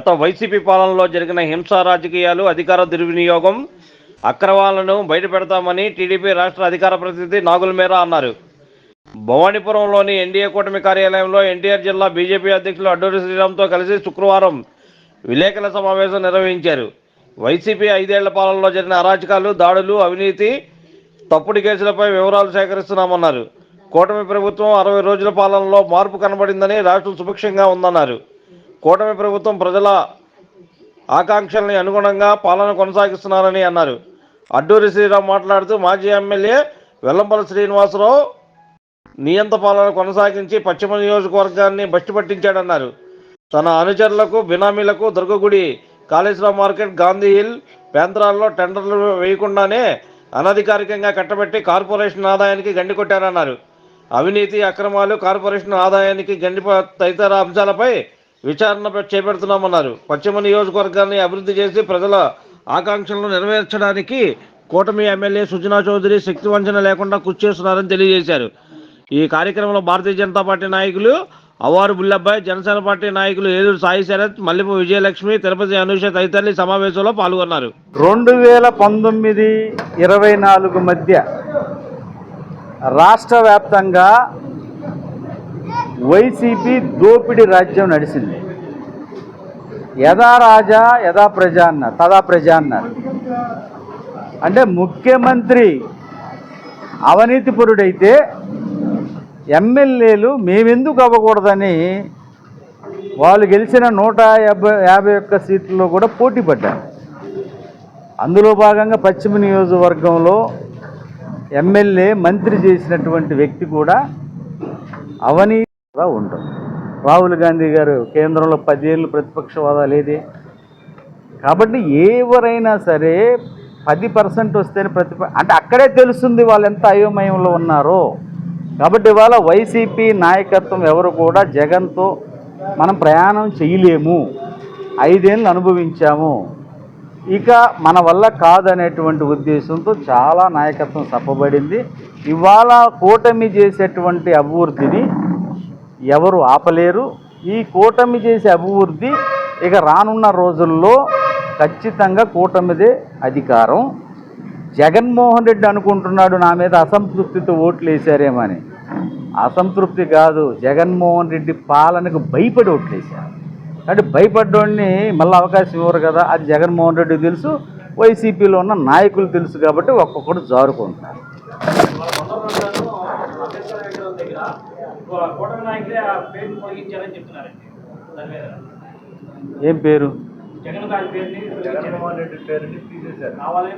గత వైసీపీ పాలనలో జరిగిన హింసా రాజకీయాలు అధికార దుర్వినియోగం అక్రమాలను బయటపెడతామని టీడీపీ రాష్ట్ర అధికార ప్రతినిధి నాగుల మేర అన్నారు. భవానీపురంలోని ఎన్డీఏ కూటమి కార్యాలయంలో ఎన్టీఆర్ జిల్లా బీజేపీ అధ్యక్షులు అడ్డూరి శ్రీరామ్తో కలిసి శుక్రవారం విలేకరుల సమావేశం నిర్వహించారు. వైసీపీ ఐదేళ్ళ పాలనలో జరిగిన అరాచకాలు దాడులు అవినీతి తప్పుడు కేసులపై వివరాలు సేకరిస్తున్నామన్నారు. కూటమి ప్రభుత్వం అరవై రోజుల పాలనలో మార్పు కనబడిందని రాష్ట్రం సుభిక్షంగా ఉందన్నారు. కూటమి ప్రభుత్వం ప్రజల ఆకాంక్షల్ని అనుగుణంగా పాలన కొనసాగిస్తున్నారని అన్నారు. అడ్డూరి శ్రీరామ్ మాట్లాడుతూ మాజీ ఎమ్మెల్యే వెల్లంపల్లి శ్రీనివాసరావు నియంత పాలన కొనసాగించి పశ్చిమ నియోజకవర్గాన్ని బట్టి పట్టించాడన్నారు. తన అనుచరులకు బినామీలకు దుర్గగుడి కాళేశ్వరం మార్కెట్ గాంధీ హిల్ ప్రాంతాల్లో టెండర్లు వేయకుండానే అనధికారికంగా కట్టబెట్టి కార్పొరేషన్ ఆదాయానికి గండి కొట్టారన్నారు. అవినీతి అక్రమాలు కార్పొరేషన్ ఆదాయానికి గండి తదితర అంశాలపై విచారణ చేపడుతున్నామన్నారు. పశ్చిమ నియోజకవర్గాన్ని అభివృద్ధి చేసి ప్రజల ఆకాంక్షలను నెరవేర్చడానికి కూటమి ఎమ్మెల్యే సుజనా చౌదరి శక్తి వంచన లేకుండా కృషి చేస్తున్నారని తెలియజేశారు. ఈ కార్యక్రమంలో భారతీయ జనతా పార్టీ నాయకులు అవారు బుల్లబ్బాయ్ జనసేన పార్టీ నాయకులు ఏలూరు సాయి శరత్ మల్లెపు విజయలక్ష్మి తిరుపతి అనుష తదితరులు సమావేశంలో పాల్గొన్నారు. రెండు వేల పంతొమ్మిది ఇరవై నాలుగు మధ్య రాష్ట్ర వ్యాప్తంగా వైసీపీ దోపిడీ రాజ్యం నడిచింది. యథా రాజా యథా ప్రజ అన్నారు తదా ప్రజ అన్నారు. అంటే ముఖ్యమంత్రి అవినీతిపరుడైతే ఎమ్మెల్యేలు మేమెందుకు అవ్వకూడదని వాళ్ళు గెలిచిన నూట యాభై యాభై ఒక్క సీట్లలో కూడా పోటీ పడ్డారు. అందులో భాగంగా పశ్చిమ నియోజకవర్గంలో ఎమ్మెల్యే మంత్రి చేసినటువంటి వ్యక్తి కూడా అవనీతి ఉంటుంది. రాహుల్ గాంధీ గారు కేంద్రంలో పదేళ్ళు ప్రతిపక్ష హోదా లేదే కాబట్టి ఎవరైనా సరే పది పర్సెంట్ వస్తేనే ప్రతిప అంటే అక్కడే తెలుస్తుంది వాళ్ళు ఎంత అయోమయంలో ఉన్నారో. కాబట్టి ఇవాళ వైసీపీ నాయకత్వం ఎవరు కూడా జగన్తో మనం ప్రయాణం చేయలేము. ఐదేళ్ళు అనుభవించాము. ఇక మన వల్ల కాదనేటువంటి ఉద్దేశంతో చాలా నాయకత్వం చెప్పబడింది ఇవాళ కూటమి చేసేటువంటి అభివృద్ధిని ఎవరు ఆపలేరు. ఈ కూటమి చేసే అభివృద్ధి ఇక రానున్న రోజుల్లో ఖచ్చితంగా కూటమిదే అధికారం. జగన్మోహన్ రెడ్డి అనుకుంటున్నాడు నా మీద అసంతృప్తితో ఓట్లు వేశారేమని అసంతృప్తి కాదు జగన్మోహన్ రెడ్డి పాలనకు భయపడి ఓట్లు వేశారు అంటే భయపడ్డోడిని మళ్ళీ అవకాశం ఇవ్వరు కదా అది జగన్మోహన్ రెడ్డి తెలుసు వైసీపీలో ఉన్న నాయకులు తెలుసు కాబట్టి ఒక్కొక్కడు జారుకుంటున్నారు. కూటమి నాయకులే ఆ పేరుని పొడిగించారని చెప్తున్నారండి. దాని మీద ఏం పేరు? జగన్ గారి పేరుని కావాలని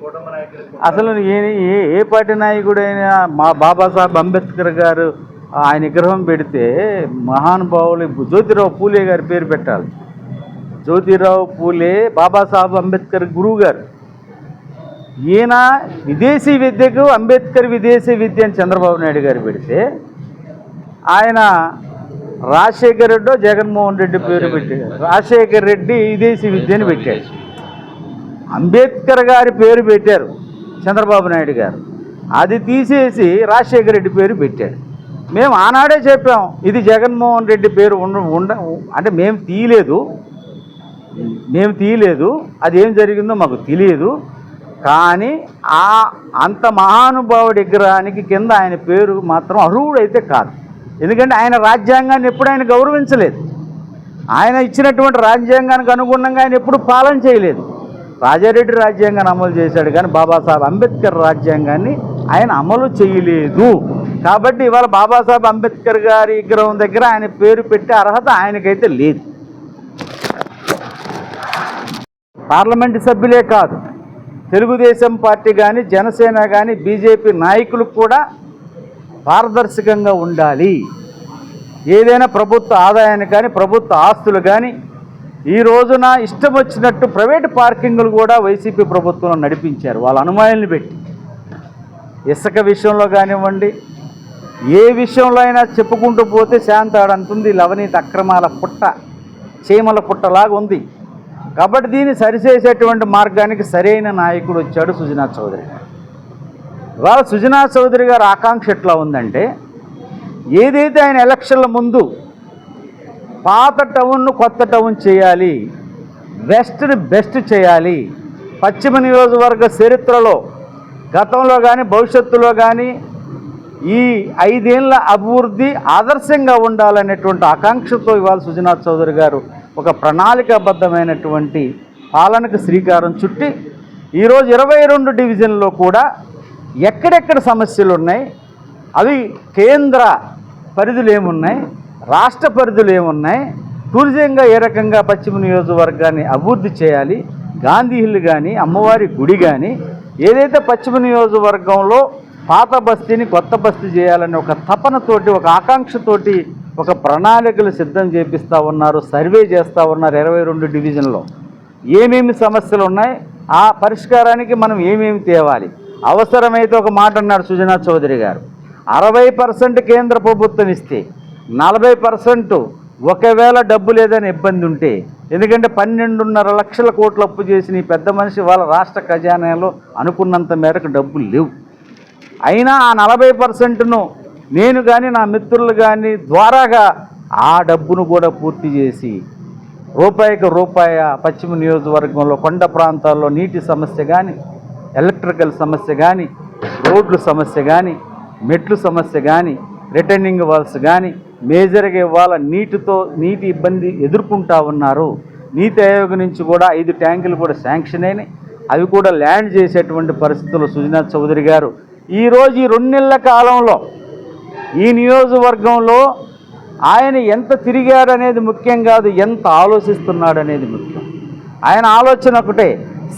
కూటమి నాయకులు అసలు ఏ ఏ ఏ పార్టీ నాయకుడైనా మా బాబాసాహెబ్ అంబేద్కర్ గారు ఆయన విగ్రహం పెడితే మహానుభావులు జ్యోతిరావు పూలే గారి పేరు పెట్టాలి. జ్యోతిరావు పూలే బాబాసాహెబ్ అంబేద్కర్ గురువు గారు ఈయన విదేశీ విద్యకు అంబేద్కర్ విదేశీ విద్య అని చంద్రబాబు నాయుడు గారు పెడితే ఆయన రాజశేఖర్ రెడ్డో జగన్మోహన్ రెడ్డి పేరు పెట్టాడు. రాజశేఖర్ రెడ్డి విదేశీ విద్యని పెట్టాడు. అంబేద్కర్ గారి పేరు పెట్టారు చంద్రబాబు నాయుడు గారు. అది తీసేసి రాజశేఖర్ రెడ్డి పేరు పెట్టాడు. మేము ఆనాడే చెప్పాం ఇది జగన్మోహన్ రెడ్డి పేరు ఉండ ఉండ అంటే మేము తీయలేదు. మేము తీయలేదు. అది ఏం జరిగిందో మాకు తెలియదు. కానీ ఆ అంత మహానుభావుడి విగ్రహానికి కింద ఆయన పేరు మాత్రం అర్హుడైతే కాదు. ఎందుకంటే ఆయన రాజ్యాంగాన్ని ఎప్పుడు ఆయన గౌరవించలేదు. ఆయన ఇచ్చినటువంటి రాజ్యాంగానికి అనుగుణంగా ఆయన ఎప్పుడు పాలన చేయలేదు. రాజారెడ్డి రాజ్యాంగాన్ని అమలు చేశాడు కానీ బాబాసాహెబ్ అంబేద్కర్ రాజ్యాంగాన్ని ఆయన అమలు చేయలేదు. కాబట్టి ఇవాళ బాబాసాహెబ్ అంబేద్కర్ గారి విగ్రహం దగ్గర ఆయన పేరు పెట్టే అర్హత ఆయనకైతే లేదు. పార్లమెంటు సభ్యులే కాదు. తెలుగుదేశం పార్టీ కానీ జనసేన కానీ బీజేపీ నాయకులు కూడా పారదర్శకంగా ఉండాలి. ఏదైనా ప్రభుత్వ ఆదాయాన్ని కానీ ప్రభుత్వ ఆస్తులు కానీ ఈ రోజున ఇష్టం వచ్చినట్టు ప్రైవేటు పార్కింగ్లు కూడా వైసీపీ ప్రభుత్వంలో నడిపించారు. వాళ్ళ అనుమానాలను పెట్టి. ఇసుక విషయంలో కానివ్వండి ఏ విషయంలో అయినా చెప్పుకుంటూ పోతే శాంతాడు లవనీత అక్రమాల పుట్ట చీమల పుట్టలాగా ఉంది. కాబట్టి దీన్ని సరిచేసేటువంటి మార్గానికి సరైన నాయకుడు వచ్చాడు సుజనా చౌదరి. ఇవాళ సుజనా చౌదరి గారి ఆకాంక్ష ఎట్లా ఉందంటే ఏదైతే ఆయన ఎలక్షన్ల ముందు పాత టౌన్ను కొత్త టౌన్ చేయాలి బెస్ట్ని బెస్ట్ చేయాలి పశ్చిమ నియోజకవర్గ చరిత్రలో గతంలో కానీ భవిష్యత్తులో కానీ ఈ ఐదేళ్ళ అభివృద్ధి ఆదర్శంగా ఉండాలనేటువంటి ఆకాంక్షతో ఇవాళ సుజనా చౌదరి గారు ఒక ప్రణాళికాబద్ధమైనటువంటి పాలనకు శ్రీకారం చుట్టి ఈరోజు ఇరవై రెండు డివిజన్లో కూడా ఎక్కడెక్కడ సమస్యలు ఉన్నాయి? అవి కేంద్ర పరిధులు ఏమున్నాయి? రాష్ట్ర పరిధులు ఏమున్నాయి? టూరిజంగా ఏ రకంగా పశ్చిమ నియోజకవర్గాన్ని అభివృద్ధి చేయాలి? గాంధీ హిల్ కానీ అమ్మవారి గుడి కానీ ఏదైతే పశ్చిమ నియోజకవర్గంలో పాత బస్తీని కొత్త బస్తీ చేయాలని ఒక తపనతోటి ఒక ఆకాంక్షతోటి ఒక ప్రణాళికలు సిద్ధం చేపిస్తూ ఉన్నారు సర్వే చేస్తూ ఉన్నారు ఇరవై రెండు డివిజన్లో. ఏమేమి సమస్యలు ఉన్నాయి? ఆ పరిష్కారానికి మనం ఏమేమి తేవాలి? అవసరమైతే ఒక మాట అన్నాడు సుజనా చౌదరి గారు. అరవై పర్సెంట్ కేంద్ర ప్రభుత్వం ఇస్తే నలభై పర్సెంట్ ఒకవేళ డబ్బు లేదని ఇబ్బంది ఉంటే ఎందుకంటే పన్నెండున్నర లక్షల కోట్లు అప్పు చేసిన ఈ పెద్ద మనిషి వాళ్ళ రాష్ట్ర ఖజానాలో అనుకున్నంత మేరకు డబ్బులు లేవు. అయినా ఆ నలభై పర్సెంట్ను నేను కానీ నా మిత్రులు కానీ ద్వారాగా ఆ డబ్బును కూడా పూర్తి చేసి రూపాయికి రూపాయ పశ్చిమ నియోజకవర్గంలో కొండ ప్రాంతాల్లో నీటి సమస్య కానీ ఎలక్ట్రికల్ సమస్య కానీ రోడ్ల సమస్య కానీ మెట్లు సమస్య కానీ రిటర్నింగ్ వాల్స్ కానీ మేజర్గా ఇవాళ నీటితో నీటి ఇబ్బంది ఎదుర్కొంటా ఉన్నారు. నీతి ఆయోగ్ నుంచి కూడా ఐదు ట్యాంకులు కూడా శాంక్షన్ అయినాయి. అవి కూడా ల్యాండ్ చేసేటువంటి పరిస్థితులు సుజనాథ్ చౌదరి గారు. ఈరోజు ఈ రెండు నెలల కాలంలో ఈ నియోజకవర్గంలో ఆయన ఎంత తిరిగాడనేది ముఖ్యం కాదు ఎంత ఆలోచిస్తున్నాడనేది ముఖ్యం. ఆయన ఆలోచన ఒకటే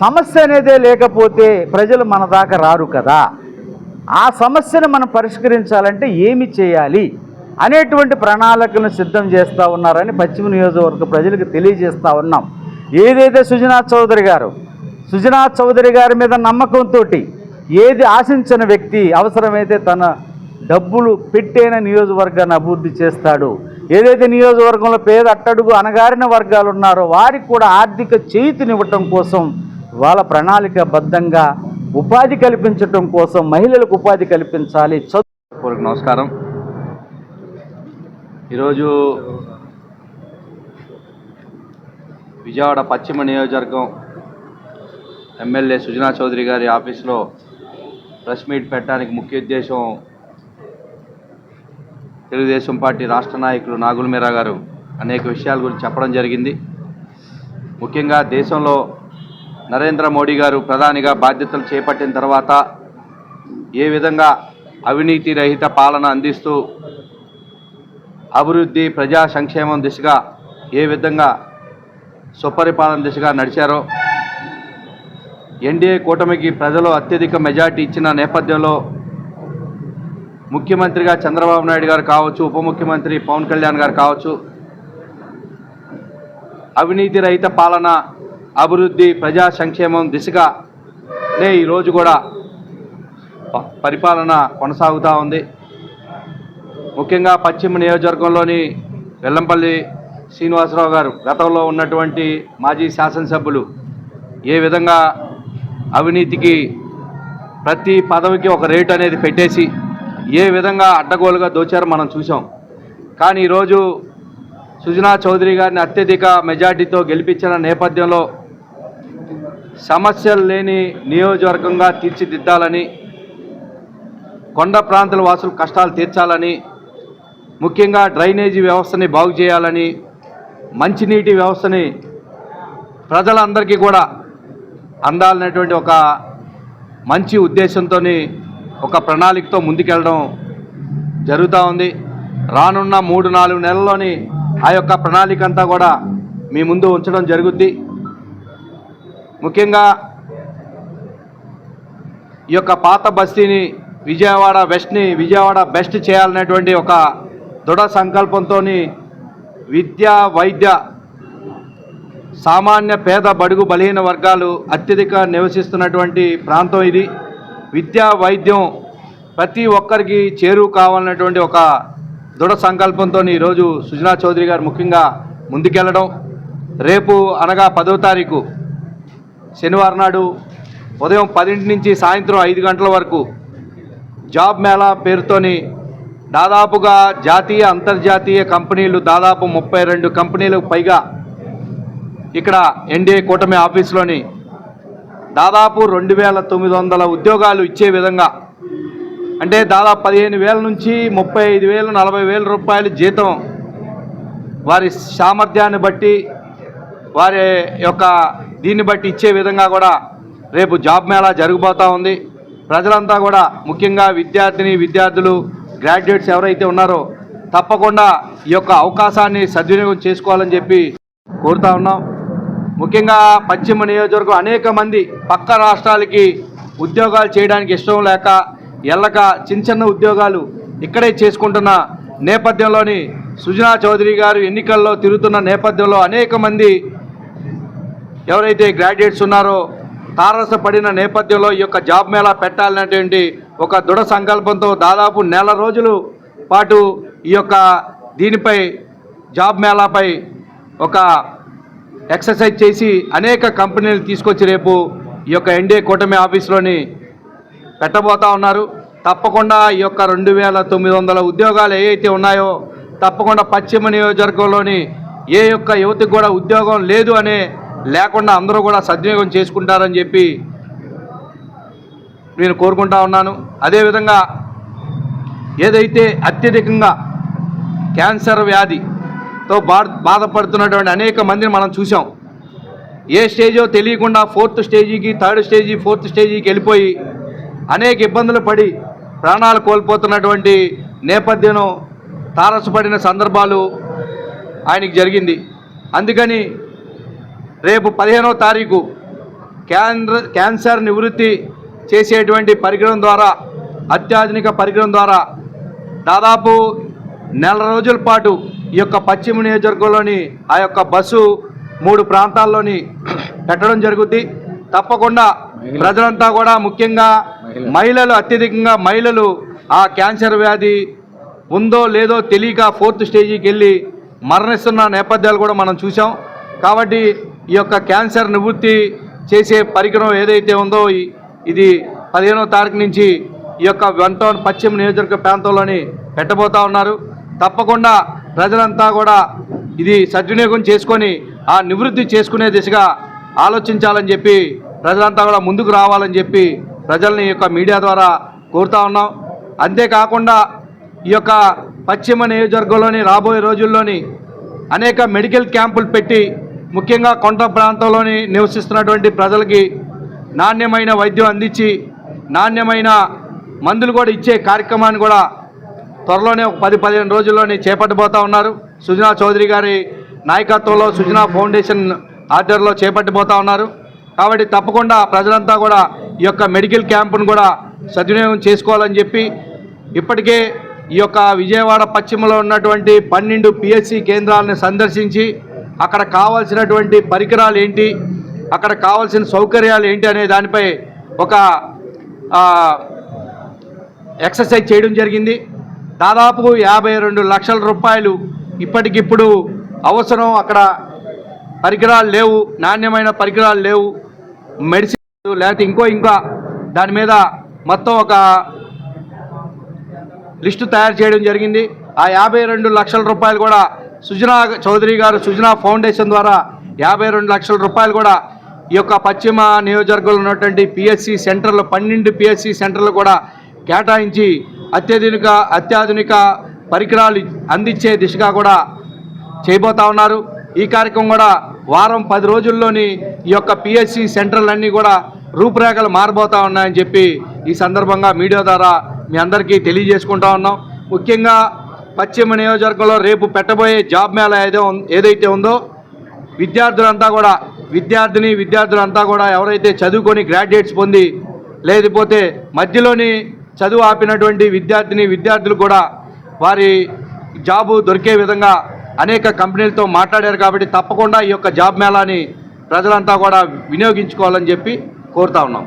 సమస్య అనేదే లేకపోతే ప్రజలు మన దాకా రారు కదా. ఆ సమస్యను మనం పరిష్కరించాలంటే ఏమి చేయాలి అనేటువంటి ప్రణాళికను సిద్ధం చేస్తూ ఉన్నారని పశ్చిమ నియోజకవర్గ ప్రజలకు తెలియజేస్తూ ఉన్నాం. ఏదైతే సుజనాథ్ చౌదరి గారు సుజనాథ్ చౌదరి గారి మీద నమ్మకంతో ఏది ఆశించిన వ్యక్తి అవసరమైతే తన డబ్బులు పెట్టైన నియోజకవర్గాన్ని అభివృద్ధి చేస్తాడు. ఏదైతే నియోజకవర్గంలో పేద అట్టడుగు అనగారిన వర్గాలు ఉన్నారో వారికి కూడా ఆర్థిక చేతినివ్వటం కోసం వాళ్ళ ప్రణాళికబద్ధంగా ఉపాధి కల్పించటం కోసం మహిళలకు ఉపాధి కల్పించాలి. చదువు నమస్కారం. ఈరోజు విజయవాడ పశ్చిమ నియోజకవర్గం ఎమ్మెల్యే సుజనా చౌదరి గారి ఆఫీస్లో ప్రెస్ మీట్ పెట్టడానికి ముఖ్య ఉద్దేశం తెలుగుదేశం పార్టీ రాష్ట్ర నాయకులు నాగుల మీరా గారు అనేక విషయాల గురించి చెప్పడం జరిగింది. ముఖ్యంగా దేశంలో నరేంద్ర మోడీ గారు ప్రధానిగా బాధ్యతలు చేపట్టిన తర్వాత ఏ విధంగా అవినీతి రహిత పాలన అందిస్తూ అభివృద్ధి ప్రజా సంక్షేమం దిశగా ఏ విధంగా సుపరిపాలన దిశగా నడిచారో ఎన్డీఏ కూటమికి ప్రజలు అత్యధిక మెజార్టీ ఇచ్చిన నేపథ్యంలో ముఖ్యమంత్రిగా చంద్రబాబు నాయుడు గారు కావచ్చు ఉప ముఖ్యమంత్రి పవన్ కళ్యాణ్ గారు కావచ్చు అవినీతి రహిత పాలన అభివృద్ధి ప్రజా సంక్షేమం దిశగా నే ఈరోజు కూడా ప- పరిపాలన కొనసాగుతూ ఉంది. ముఖ్యంగా పశ్చిమ నియోజకవర్గంలోని వెల్లంపల్లి శ్రీనివాసరావు గారు గతంలో ఉన్నటువంటి మాజీ శాసనసభ్యులు ఏ విధంగా అవినీతికి ప్రతి పదవికి ఒక రేటు అనేది పెట్టేసి ఏ విధంగా అడ్డగోలుగా దోచారో మనం చూసాం కానీ ఈరోజు సుజనా చౌదరి గారిని అత్యధిక మెజార్టీతో గెలిపించిన నేపథ్యంలో సమస్యలు లేని నియోజకవర్గంగా తీర్చిదిద్దాలని కొండ ప్రాంతాల వాసులు కష్టాలు తీర్చాలని ముఖ్యంగా డ్రైనేజీ వ్యవస్థని బాగు చేయాలని మంచినీటి వ్యవస్థని ప్రజలందరికీ కూడా అందాలనేటువంటి ఒక మంచి ఉద్దేశంతో ఒక ప్రణాళికతో ముందుకెళ్ళడం జరుగుతూ ఉంది. రానున్న మూడు నాలుగు నెలల్లోని ఆ యొక్క ప్రణాళిక అంతా కూడా మీ ముందు ఉంచడం జరుగుద్ది. ముఖ్యంగా ఈ యొక్క పాత బస్తీని విజయవాడ వెస్ట్ని విజయవాడ బెస్ట్ చేయాలనేటువంటి ఒక దృఢ సంకల్పంతో విద్య వైద్య సామాన్య పేద బడుగు బలహీన వర్గాలు అత్యధిక నివసిస్తున్నటువంటి ప్రాంతం ఇది. విద్య వైద్యం ప్రతి ఒక్కరికి చేరువు కావాలన్నటువంటి ఒక దృఢ సంకల్పంతో ఈరోజు సుజనా చౌదరి గారు ముఖ్యంగా ముందుకెళ్ళడం రేపు అనగా పదో తారీఖు శనివారం నాడు ఉదయం పదింటి నుంచి సాయంత్రం ఐదు గంటల వరకు జాబ్ మేళా పేరుతోని దాదాపుగా జాతీయ అంతర్జాతీయ కంపెనీలు దాదాపు ముప్పై రెండు కంపెనీలకు పైగా ఇక్కడ ఎన్డీఏ కూటమి ఆఫీస్లోని దాదాపు రెండు వేల తొమ్మిది వందల ఉద్యోగాలు ఇచ్చే విధంగా అంటే దాదాపు పదిహేను వేల నుంచి ముప్పై ఐదు వేలు నలభై వేల రూపాయలు జీతం వారి సామర్థ్యాన్ని బట్టి వారి యొక్క దీన్ని బట్టి ఇచ్చే విధంగా కూడా రేపు జాబ్ మేళా జరిగిపోతూ ఉంది. ప్రజలంతా కూడా ముఖ్యంగా విద్యార్థిని విద్యార్థులు గ్రాడ్యుయేట్స్ ఎవరైతే ఉన్నారో తప్పకుండా ఈ యొక్క అవకాశాన్ని సద్వినియోగం చేసుకోవాలని చెప్పి కోరుతా ఉన్నాం. ముఖ్యంగా పశ్చిమ నియోజకవర్గం అనేక మంది పక్క రాష్ట్రాలకి ఉద్యోగాలు చేయడానికి ఇష్టం లేక ఎల్లక చిన్న చిన్న ఉద్యోగాలు ఇక్కడే చేసుకుంటున్న నేపథ్యంలోని సుజనా చౌదరి గారు ఎన్నికల్లో తిరుగుతున్న నేపథ్యంలో అనేక మంది ఎవరైతే గ్రాడ్యుయేట్స్ ఉన్నారో తారసపడిన నేపథ్యంలో ఈ యొక్క జాబ్ మేళా పెట్టాలనేటువంటి ఒక దృఢ సంకల్పంతో దాదాపు నెల రోజులు పాటు ఈ యొక్క దీనిపై జాబ్ మేళాపై ఒక ఎక్సర్సైజ్ చేసి అనేక కంపెనీలు తీసుకొచ్చి రేపు ఈ యొక్క ఎన్డీఏ కూటమి ఆఫీస్లోని పెట్టబోతా ఉన్నారు. తప్పకుండా ఈ యొక్క రెండు వేల తొమ్మిది వందల ఉద్యోగాలు ఏవైతే ఉన్నాయో తప్పకుండా పశ్చిమ నియోజకవర్గంలోని ఏ యొక్క యువతకు కూడా ఉద్యోగం లేదు అనే లేకుండా అందరూ కూడా సద్వినియోగం చేసుకుంటారని చెప్పి నేను కోరుకుంటా ఉన్నాను. అదేవిధంగా ఏదైతే అత్యధికంగా క్యాన్సర్ వ్యాధితో బా బాధపడుతున్నటువంటి అనేక మందిని మనం చూసాం ఏ స్టేజో తెలియకుండా ఫోర్త్ స్టేజీకి థర్డ్ స్టేజీ ఫోర్త్ స్టేజీకి వెళ్ళిపోయి అనేక ఇబ్బందులు పడి ప్రాణాలు కోల్పోతున్నటువంటి నేపథ్యం తారసపడిన సందర్భాలు ఆయనకి జరిగింది. అందుకని రేపు పదిహేనవ తారీఖు క్యాన్సర్ నివృత్తి చేసేటువంటి పరికరం ద్వారా అత్యాధునిక పరికరం ద్వారా దాదాపు నెల రోజుల పాటు ఈ యొక్క పశ్చిమ నియోజకవర్గంలోని ఆ యొక్క బస్సు మూడు ప్రాంతాల్లోని పెట్టడం జరుగుద్ది. తప్పకుండా ప్రజలంతా కూడా ముఖ్యంగా మహిళలు. అత్యధికంగా మహిళలు ఆ క్యాన్సర్ వ్యాధి ఉందో లేదో తెలియక ఫోర్త్ స్టేజీకి వెళ్ళి మరణిస్తున్న నేపథ్యాలు కూడా మనం చూసాం కాబట్టి ఈ యొక్క క్యాన్సర్ నివృత్తి చేసే పరికరం ఏదైతే ఉందో ఇది పదిహేనో తారీఖు నుంచి ఈ యొక్క వన్ టౌన్ పశ్చిమ నియోజకవర్గ ప్రాంతంలోని పెట్టబోతా ఉన్నారు. తప్పకుండా ప్రజలంతా కూడా ఇది సద్వినియోగం చేసుకొని ఆ నివృత్తి చేసుకునే దిశగా ఆలోచించాలని చెప్పి ప్రజలంతా కూడా ముందుకు రావాలని చెప్పి ప్రజల్ని ఈ యొక్క మీడియా ద్వారా కోరుతా ఉన్నాం. అంతేకాకుండా ఈ యొక్క పశ్చిమ నియోజకవర్గంలోని రాబోయే రోజుల్లోని అనేక మెడికల్ క్యాంపులు పెట్టి ముఖ్యంగా కొండ ప్రాంతంలోని నివసిస్తున్నటువంటి ప్రజలకి నాణ్యమైన వైద్యం అందించి నాణ్యమైన మందులు కూడా ఇచ్చే కార్యక్రమాన్ని కూడా త్వరలోనే ఒక పది పదిహేను రోజుల్లోనే చేపట్టబోతా ఉన్నారు. సుజనా చౌదరి గారి నాయకత్వంలో సుజనా ఫౌండేషన్ ఆధ్వర్యంలో చేపట్టబోతా ఉన్నారు. కాబట్టి తప్పకుండా ప్రజలంతా కూడా ఈ యొక్క మెడికల్ క్యాంపును కూడా సద్వినియోగం చేసుకోవాలని చెప్పి ఇప్పటికే ఈ యొక్క విజయవాడ పశ్చిమలో ఉన్నటువంటి పన్నెండు పిఎస్సి కేంద్రాలను సందర్శించి అక్కడ కావాల్సినటువంటి పరికరాలు ఏంటి? అక్కడ కావాల్సిన సౌకర్యాలు ఏంటి అనే దానిపై ఒక ఎక్సర్సైజ్ చేయడం జరిగింది. దాదాపు యాభై రెండు లక్షల రూపాయలు ఇప్పటికిప్పుడు అవసరం. అక్కడ పరికరాలు లేవు నాణ్యమైన పరికరాలు లేవు. మెడిసిన్ లేకపోతే ఇంకో ఇంకా దాని మీద మొత్తం ఒక లిస్టు తయారు చేయడం జరిగింది. ఆ యాభై రెండు లక్షల రూపాయలు కూడా సుజనా చౌదరి గారు సుజనా ఫౌండేషన్ ద్వారా యాభై రెండు లక్షల రూపాయలు కూడా ఈ యొక్క పశ్చిమ నియోజకవర్గంలో ఉన్నటువంటి పిఎస్సి సెంటర్లు పన్నెండు పిఎస్సి సెంటర్లు కూడా కేటాయించి అత్యాధునిక అత్యాధునిక పరికరాలు అందించే దిశగా కూడా చేయబోతా ఉన్నారు. ఈ కార్యక్రమం కూడా వారం పది రోజుల్లోని ఈ యొక్క పిఎస్సి సెంటర్లన్నీ కూడా రూపురేఖలు మారబోతా ఉన్నాయని చెప్పి ఈ సందర్భంగా మీడియా ద్వారా మీ అందరికీ తెలియజేసుకుంటా ఉన్నాం. ముఖ్యంగా పశ్చిమ నియోజకవర్గంలో రేపు పెట్టబోయే జాబ్ మేళా ఏదో ఏదైతే ఉందో విద్యార్థులంతా కూడా విద్యార్థిని విద్యార్థులంతా కూడా ఎవరైతే చదువుకొని గ్రాడ్యుయేట్స్ పొంది లేకపోతే మధ్యలోని చదువు ఆపినటువంటి విద్యార్థిని విద్యార్థులు కూడా వారి జాబు దొరికే విధంగా అనేక కంపెనీలతో మాట్లాడారు కాబట్టి తప్పకుండా ఈ యొక్క జాబ్ మేళాని ప్రజలంతా కూడా వినియోగించుకోవాలని చెప్పి కోరుతా ఉన్నాం.